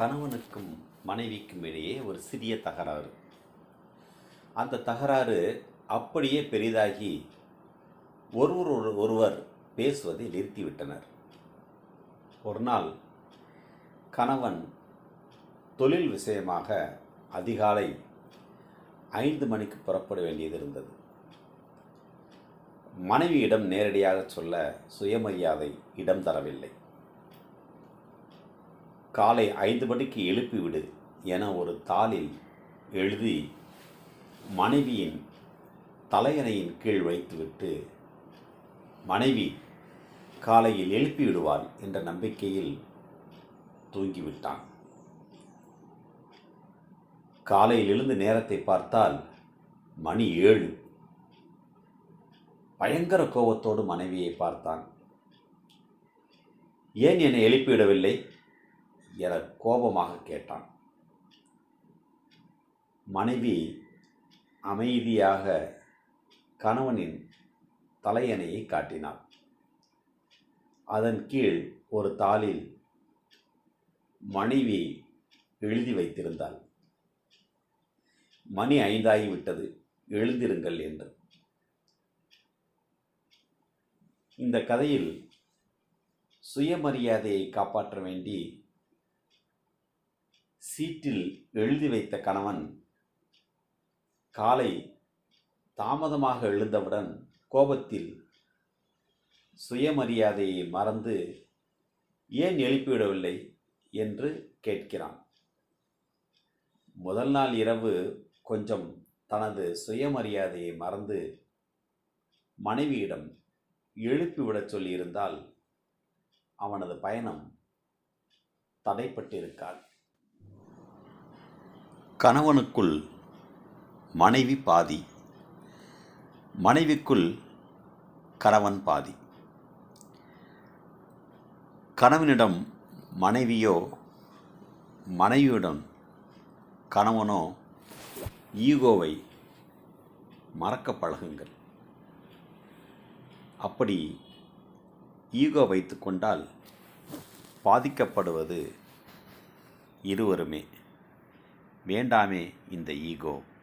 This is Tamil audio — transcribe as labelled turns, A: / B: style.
A: கணவனுக்கும் மனைவிக்கும் இடையே ஒரு சிறிய தகராறு. அந்த தகராறு அப்படியே பெரிதாகி ஒருவர் ஒரு ஒருவர் பேசுவதை நிறுத்திவிட்டனர். ஒரு நாள் கணவன் தொழில் விஷயமாக அதிகாலை ஐந்து மணிக்கு புறப்பட வேண்டியது இருந்தது. மனைவியிடம் நேரடியாக சொல்ல சுயமரியாதை இடம் தரவில்லை. காலை ஐந்து மணிக்கு எழுப்பிவிடு என ஒரு தாளில் எழுதி மனைவியின் தலையணையின் கீழ் வைத்துவிட்டு மனைவி காலையில் எழுப்பி விடுவாள் என்ற நம்பிக்கையில் தூங்கிவிட்டான். காலையில் எழுந்து நேரத்தை பார்த்தால் மணி ஏழு. பயங்கர கோபத்தோடு மனைவியை பார்த்தான். ஏன் என்னை எழுப்பிவிடவில்லை என கோபமாக கேட்டான். மனைவி அமைதியாக கணவனின் தலையணையை காட்டினாள். அதன் கீழ் ஒரு தாளில் மனைவி எழுதி வைத்திருந்தாள். மணி ஐந்தாகிவிட்டது எழுந்திருங்கள் என்று. இந்த கதையில் சுயமரியாதையை காப்பாற்ற வேண்டி சீட்டில் எழுதி வைத்த கணவன் காலை தாமதமாக எழுந்தவுடன் கோபத்தில் சுயமரியாதையை மறந்து ஏன் எழுப்பிவிடவில்லை என்று கேட்கிறான். முதல் நாள் இரவு கொஞ்சம் தனது சுயமரியாதையை மறந்து மனைவியிடம் எழுப்பிவிடச் சொல்லியிருந்தால் அவனது பயணம் தடைப்பட்டிருக்காது. கணவனுக்குள் மனைவி பாதி மனைவிக்குள் கணவன் பாதி. கணவனிடம் மனைவியோ மனைவியுடன் கணவனோ ஈகோவை மறக்க பழகுங்கள். அப்படி ஈகோ வைத்துக்கொண்டால் பாதிக்கப்படுவது இருவருமே. வேண்டாமே இந்த ஈகோ.